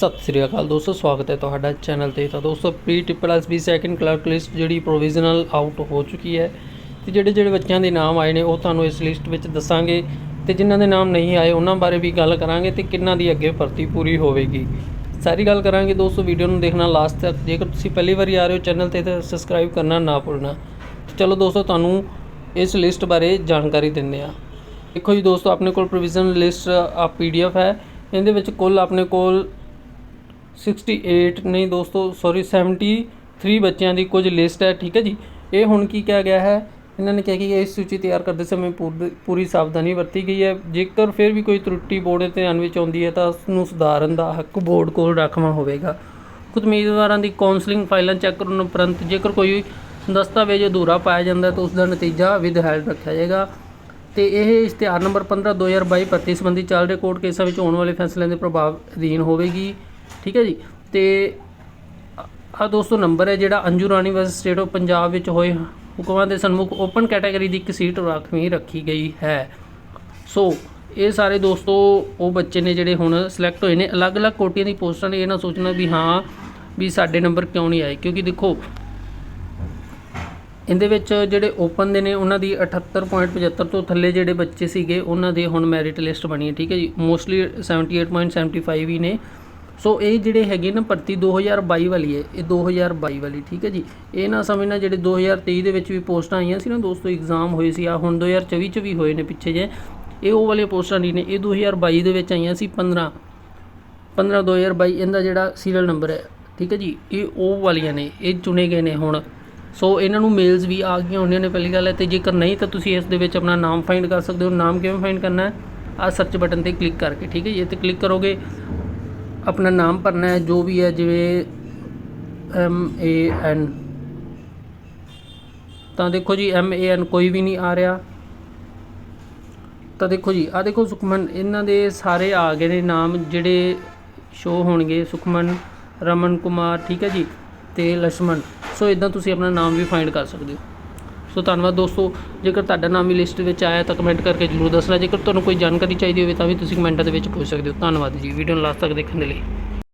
ਸਤਿ ਸ੍ਰੀ ਅਕਾਲ ਦੋਸਤੋ, ਸਵਾਗਤ ਹੈ ਤੁਹਾਡਾ ਚੈਨਲ ਤੇ। ਤਾਂ ਦੋਸਤੋ pre triple S B second clerk list ਜਿਹੜੀ ਪ੍ਰੋਵੀਜ਼ਨਲ ਆਊਟ ਹੋ ਚੁੱਕੀ ਹੈ ਤੇ ਜਿਹੜੇ ਜਿਹੜੇ ਬੱਚਿਆਂ ਦੇ ਨਾਮ ਆਏ ਨੇ, ਉਹ ਤੁਹਾਨੂੰ ਇਸ ਲਿਸਟ ਵਿੱਚ ਦੱਸਾਂਗੇ। ਤੇ ਜਿਨ੍ਹਾਂ ਦੇ ਨਾਮ ਨਹੀਂ ਆਏ, ਉਹਨਾਂ ਬਾਰੇ ਵੀ ਗੱਲ ਕਰਾਂਗੇ ਤੇ ਕਿੰਨਾਂ ਦੀ ਅੱਗੇ ਭਰਤੀ ਪੂਰੀ ਹੋਵੇਗੀ। ਸਾਰੀ ਗੱਲ ਕਰਾਂਗੇ ਦੋਸਤੋ, ਵੀਡੀਓ ਨੂੰ ਦੇਖਣਾ ਲਾਸਟ ਤੱਕ। ਜੇਕਰ ਤੁਸੀਂ ਪਹਿਲੀ ਵਾਰੀ ਆ ਰਹੇ ਹੋ ਚੈਨਲ ਤੇ, ਤਾਂ ਸਬਸਕ੍ਰਾਈਬ ਕਰਨਾ ਨਾ ਭੁੱਲਣਾ। ਚਲੋ ਦੋਸਤੋ, ਤੁਹਾਨੂੰ ਇਸ ਲਿਸਟ ਬਾਰੇ ਜਾਣਕਾਰੀ ਦਿੰਦੇ ਆ ਦੇਖੋ ਜੀ ਦੋਸਤੋ, ਆਪਣੇ ਕੋਲ ਪ੍ਰੋਵੀਜ਼ਨਲ ਲਿਸਟ ਆ ਪੀਡੀਐਫ ਹੈ। ਇਹਦੇ ਵਿੱਚ ਕੁੱਲ ਆਪਣੇ ਕੋਲ 68 ਨਹੀਂ ਦੋਸਤੋ ਸੌਰੀ 73 ਬੱਚਿਆਂ ਦੀ ਕੁਝ ਲਿਸਟ ਹੈ, ਠੀਕ ਹੈ ਜੀ। ਇਹ ਹੁਣ ਕੀ ਕਿਹਾ ਗਿਆ ਹੈ? ਇਹਨਾਂ ਨੇ ਕਿਹਾ ਕਿ ਇਹ ਸੂਚੀ ਤਿਆਰ ਕਰਦੇ ਸਮੇਂ ਪੂਰ- ਪੂਰੀ ਸਾਵਧਾਨੀ ਵਰਤੀ ਗਈ ਹੈ। ਜੇਕਰ ਫਿਰ ਵੀ ਕੋਈ ਤਰੁੱਟੀ ਬੋਰਡ ਦੇ ਧਿਆਨ ਵਿੱਚ ਆਉਂਦੀ ਹੈ, ਤਾਂ ਉਸ ਨੂੰ ਸੁਧਾਰਨ ਦਾ ਹੱਕ ਬੋਰਡ ਕੋਲ ਰਾਖਵਾਂ ਹੋਵੇਗਾ। ਖੁਦ ਉਮੀਦਵਾਰਾਂ ਦੀ ਕਾਉਂਸਲਿੰਗ ਫਾਈਲਾਂ ਚੈੱਕ ਕਰਨ ਉਪਰੰਤ ਜੇਕਰ ਕੋਈ ਦਸਤਾਵੇਜ਼ ਅਧੂਰਾ ਪਾਇਆ ਜਾਂਦਾ ਤਾਂ ਉਸ ਦਾ ਨਤੀਜਾ ਵਿਦਹੈਲਡ ਰੱਖਿਆ ਜਾਏਗਾ। ਤੇ ਇਹ ਇਸ਼ਤਿਹਾਰ ਨੰਬਰ 15 2022 ਭਰਤੀ ਸੰਬੰਧੀ ਚੱਲ ਰਹੇ ਕੋਰਟ ਕੇਸਾਂ ਵਿੱਚ ਹੋਣ ਵਾਲੇ ਫੈਸਲਿਆਂ ਦੇ ਪ੍ਰਭਾਵ ਅਧੀਨ ਹੋਵੇਗੀ। ਠੀਕ ਹੈ ਜੀ? ਤੇ ਆ ਦੋਸਤੋ ਨੰਬਰ ਹੈ ਜਿਹੜਾ Anju Rani versus state of Punjab ਵਿੱਚ ਹੋਏ ਹੁਕਮਾਂ ਦੇ ਸਨਮੁਖ ਓਪਨ ਕੈਟਾਗਰੀ ਦੀ ਇੱਕ ਸੀਟ ਰਾਖਵੀਂ ਰੱਖੀ ਗਈ ਹੈ। ਸੋ ਇਹ ਸਾਰੇ ਦੋਸਤੋ ਉਹ ਬੱਚੇ ਨੇ ਜਿਹੜੇ ਹੁਣ ਸਿਲੈਕਟ ਹੋਏ ਨੇ। ਅਲੱਗ-ਅਲੱਗ ਕੋਟੀਆਂ ਦੀ ਪੋਸਟਾਂ ਨੇ ਇਹ ਨਾ ਸੋਚਣਾ ਵੀ ਹਾਂ ਵੀ ਸਾਡੇ ਨੰਬਰ ਕਿਉਂ ਨਹੀਂ ਆਏ? ਕਿਉਂਕਿ ਦੇਖੋ, ਇਹਦੇ ਵਿੱਚ ਜਿਹੜੇ ਓਪਨ ਦੇ ਨੇ, ਉਹਨਾਂ ਦੀ 78.75 ਤੋਂ ਥੱਲੇ ਜਿਹੜੇ ਬੱਚੇ ਸੀਗੇ, ਉਹਨਾਂ ਦੇ ਹੁਣ ਮੈਰਿਟ ਲਿਸਟ ਬਣੀ ਹੈ। ਠੀਕ ਹੈ ਜੀ? ਮੋਸਟਲੀ 78.75 ਹੀ ਨੇ। ਸੋ ਇਹ ਜਿਹੜੇ ਹੈਗੇ ਨਾ ਭਰਤੀ 2022 ਵਾਲੀ ਹੈ, ਇਹ 2022 ਵਾਲੀ, ਠੀਕ ਹੈ ਜੀ। ਇਹ ਨਾ ਸਮਝਣਾ ਜਿਹੜੇ 2023 ਦੇ ਵਿੱਚ ਵੀ ਪੋਸਟਾਂ ਆਈਆਂ ਸੀ ਨਾ ਦੋਸਤੋ ਐਗਜ਼ਾਮ ਹੋਏ ਸੀ। ਆ ਹੁਣ 2024 ਚ ਵੀ ਹੋਏ ਨੇ ਪਿੱਛੇ ਜੇ। ਇਹ ਉਹ ਵਾਲੀਆਂ ਪੋਸਟਾਂ ਨਹੀਂ ਨੇ, ਇਹ 2022 ਦੇ ਵਿੱਚ ਆਈਆਂ ਸੀ 15 15 2022 ਇਹਦਾ ਜਿਹੜਾ ਸੀਰੀਅਲ ਨੰਬਰ ਹੈ, ਠੀਕ ਹੈ ਜੀ, ਇਹ ਉਹ ਵਾਲੀਆਂ ਨੇ, ਇਹ ਚੁਣੇ ਗਏ ਨੇ ਹੁਣ। ਸੋ ਇਹਨਾਂ ਨੂੰ ਮੇਲਸ ਵੀ ਆ ਗਈਆਂ ਹੋਣੀਆਂ ਨੇ, ਪਹਿਲੀ ਗੱਲ ਹੈ ਤੇ ਜੇਕਰ ਨਹੀਂ ਤਾਂ ਤੁਸੀਂ ਇਸ ਦੇ ਵਿੱਚ ਆਪਣਾ ਨਾਮ ਫਾਈਂਡ ਕਰ ਸਕਦੇ ਹੋ। ਨਾਮ ਕਿਵੇਂ ਫਾਈਂਡ ਕਰਨਾ ਹੈ? ਆ ਸਰਚ ਬਟਨ ਤੇ ਕਲਿੱਕ ਕਰਕੇ, ਠੀਕ ਹੈ ਜੀ, ਇਹ ਤੇ ਕਲਿੱਕ ਕਰੋਗੇ। ਆਪਣਾ ਨਾਮ ਭਰਨਾ ਹੈ, ਜੋ ਵੀ ਹੈ, ਜਿਵੇਂ ਐਮ ਏ ਐਨ ਤਾਂ ਦੇਖੋ ਜੀ ਐਮ ਏ ਐਨ ਕੋਈ ਵੀ ਨਹੀਂ ਆ ਰਿਹਾ। ਤਾਂ ਦੇਖੋ ਜੀ ਆ ਦੇਖੋ ਸੁਖਮਨ, ਇਹਨਾਂ ਦੇ ਸਾਰੇ ਆ ਗਏ ਨੇ ਨਾਮ, ਜਿਹੜੇ ਸ਼ੋ ਹੋਣਗੇ, ਸੁਖਮਨ, ਰਮਨ ਕੁਮਾਰ, ਠੀਕ ਹੈ ਜੀ, ਤੇ ਲక్ష్మణ ਸੋ ਇਦਾਂ ਤੁਸੀਂ ਆਪਣਾ ਨਾਮ ਵੀ ਫਾਈਂਡ ਕਰ ਸਕਦੇ ਹੋ। ਸੋ ਧੰਨਵਾਦ ਦੋਸਤੋ, ਜੇਕਰ ਤੁਹਾਡਾ ਨਾਮ ਵੀ ਲਿਸਟ ਵਿੱਚ ਆਇਆ ਤਾਂ ਕਮੈਂਟ ਕਰਕੇ ਜਰੂਰ ਦੱਸਣਾ, ਜੇਕਰ ਤੁਹਾਨੂੰ ਕੋਈ ਜਾਣਕਾਰੀ ਚਾਹੀਦੀ ਹੋਵੇ ਤਾਂ ਵੀ ਤੁਸੀਂ ਕਮੈਂਟਾਂ ਦੇ ਵਿੱਚ ਪੁੱਛ ਸਕਦੇ ਹੋ। ਧੰਨਵਾਦ ਜੀ ਵੀਡੀਓ ਨੂੰ ਲਾਸਟ ਤੱਕ ਦੇਖਣ ਦੇ ਲਈ।